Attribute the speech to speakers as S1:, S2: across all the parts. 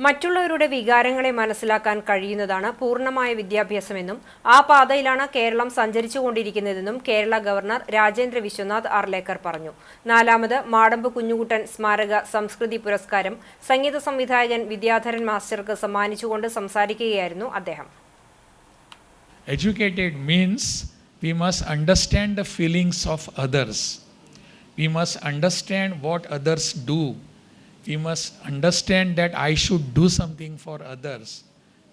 S1: മറ്റുള്ളവരുടെ വികാരങ്ങളെ മനസ്സിലാക്കാൻ കഴിയുന്നതാണ് പൂർണമായ വിദ്യാഭ്യാസമെന്നും ആ പാതയിലാണ് കേരളം സഞ്ചരിച്ചുകൊണ്ടിരിക്കുന്നതെന്നും കേരള ഗവർണർ രാജേന്ദ്ര വിശ്വനാഥ് ആർലേക്കർ പറഞ്ഞു നാലാമത് മാടമ്പ് കുഞ്ഞുകുട്ടൻ സ്മാരക സംസ്കൃതി പുരസ്കാരം സംഗീത സംവിധായകൻ വിദ്യാധരൻ മാസ്റ്റർക്ക് സമ്മാനിച്ചുകൊണ്ട് സംസാരിക്കുകയായിരുന്നു അദ്ദേഹം
S2: Educated means we must understand the feelings of others. We must understand what others do. We must understand that I should do something for others.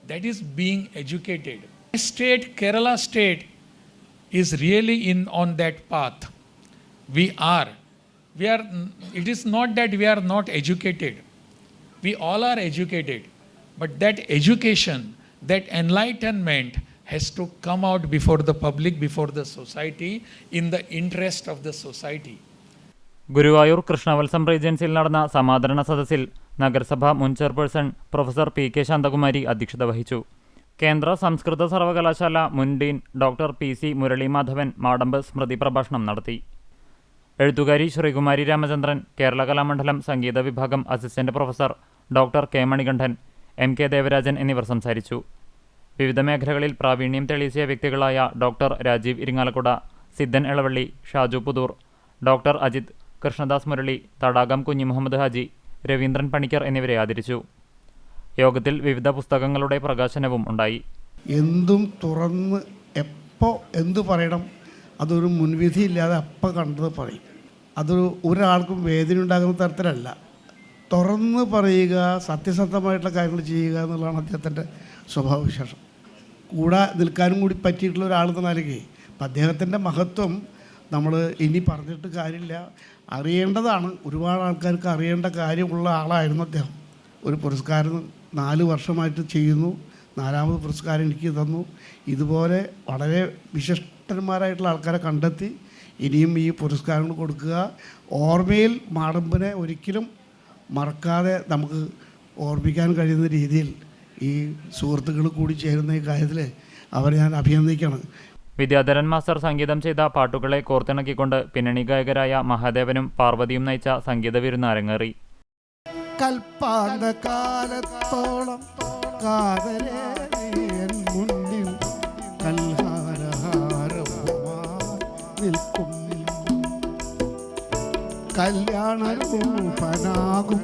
S2: That is being educated. State, Kerala state, is really in on that path. We are. We are. It is not that we are not educated. We all are educated, but that education, that enlightenment has to come out before the public, before the society, in the interest of the society.
S3: Guruvayur Krishnavatsam റീജൻസിയിൽ നടന്ന സമാദരണ സദസ്സിൽ നഗരസഭാ മുൻ chairperson professor P K Santhakumari അധ്യക്ഷത വഹിച്ചു. കേന്ദ്ര സംസ്കൃത സർവകലാശാല മുൻ dean doctor P C Murali Madhavan Madampu സ്മൃതി പ്രഭാഷണം നടത്തി. എഴുത്തുകാരി ശ്രീകുമാരി രാമചന്ദ്രൻ കേരള കലാമണ്ഡലം സംഗീത വിഭാഗം assistant professor doctor K Manikandan M K Devarajan എന്നിവർ സംസാരിച്ചു. വിവിധ മേഖലകളിൽ പ്രാവീണ്യം തെളിയിച്ച വ്യക്തികളായ ഡോക്ടർ രാജീവ് ഇരിങ്ങാലക്കുട സിദ്ധൻ ഇളവള്ളി ഷാജു പുതൂർ ഡോക്ടർ അജിത് കൃഷ്ണദാസ് മുരളി തടാകം കുഞ്ഞി മുഹമ്മദ് ഹാജി രവീന്ദ്രൻ പണിക്കർ എന്നിവരെ ആദരിച്ചു. യോഗത്തിൽ വിവിധ പുസ്തകങ്ങളുടെ പ്രകാശനവും ഉണ്ടായി.
S4: എന്തും തുറന്ന് എപ്പോൾ എന്തു പറയണം അതൊരു മുൻവിധി ഇല്ലാതെ അപ്പം കണ്ടത് പറയും. അതൊരു ഒരാൾക്കും വേദന ഉണ്ടാകുന്ന തരത്തിലല്ല. തുറന്ന് പറയുക സത്യസന്ധമായിട്ടുള്ള കാര്യങ്ങൾ ചെയ്യുക എന്നുള്ളതാണ് അദ്ദേഹത്തിന്റെ സ്വഭാവവിശേഷം. കൂടെ നിൽക്കാനും കൂടി പറ്റിയിട്ടുള്ള ഒരാളെന്ന നിലയ്ക്ക് അപ്പം അദ്ദേഹത്തിന്റെ മഹത്വം നമ്മൾ ഇനി പറഞ്ഞിട്ട് കാര്യമില്ല. അറിയേണ്ടതാണ്. ഒരുപാട് ആൾക്കാർക്ക് അറിയേണ്ട കാര്യമുള്ള ആളായിരുന്നു അദ്ദേഹം. ഒരു പുരസ്കാരം നാല് വർഷമായിട്ട് ചെയ്യുന്നു. നാലാമത് പുരസ്കാരം എനിക്ക് തന്നു. ഇതുപോലെ വളരെ വിശിഷ്ടന്മാരായിട്ടുള്ള ആൾക്കാരെ കണ്ടെത്തി. ഇനിയും ഈ പുരസ്കാരങ്ങൾ കൊടുക്കുക. ഓർമ്മയിൽ മാടമ്പിനെ ഒരിക്കലും മറക്കാതെ നമുക്ക് ഓർമ്മിക്കാൻ കഴിയുന്ന രീതിയിൽ ഈ സുഹൃത്തുക്കൾ കൂടി ചേരുന്ന ഈ കാര്യത്തിൽ അവരെ ഞാൻ അഭിനന്ദിക്കണം.
S3: വിദ്യാധരൻ മാസ്റ്റർ സംഗീതം ചെയ്ത പാട്ടുകളെ കോർത്തിണക്കിക്കൊണ്ട് പിന്നണി ഗായകരായ മഹാദേവനും പാർവതിയും നയിച്ച സംഗീത വിരുന്ന് അരങ്ങേറി.
S4: കല്യാണ കാലത്തോളം നിൽക്കും കല്യാണരൂപനാകും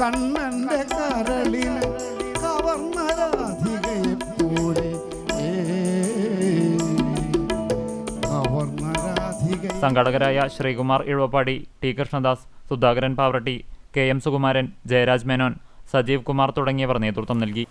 S4: കണ്ണന്റെ കരളിൽ
S3: സംഘാടകരായ Sreekumar Ezhavappady T Krishnadas Sudhakaran Pavaratty K M Sukumaran Jayaraj Menon Sajeev Kumar തുടങ്ങിയവർ നേതൃത്വം നൽകി.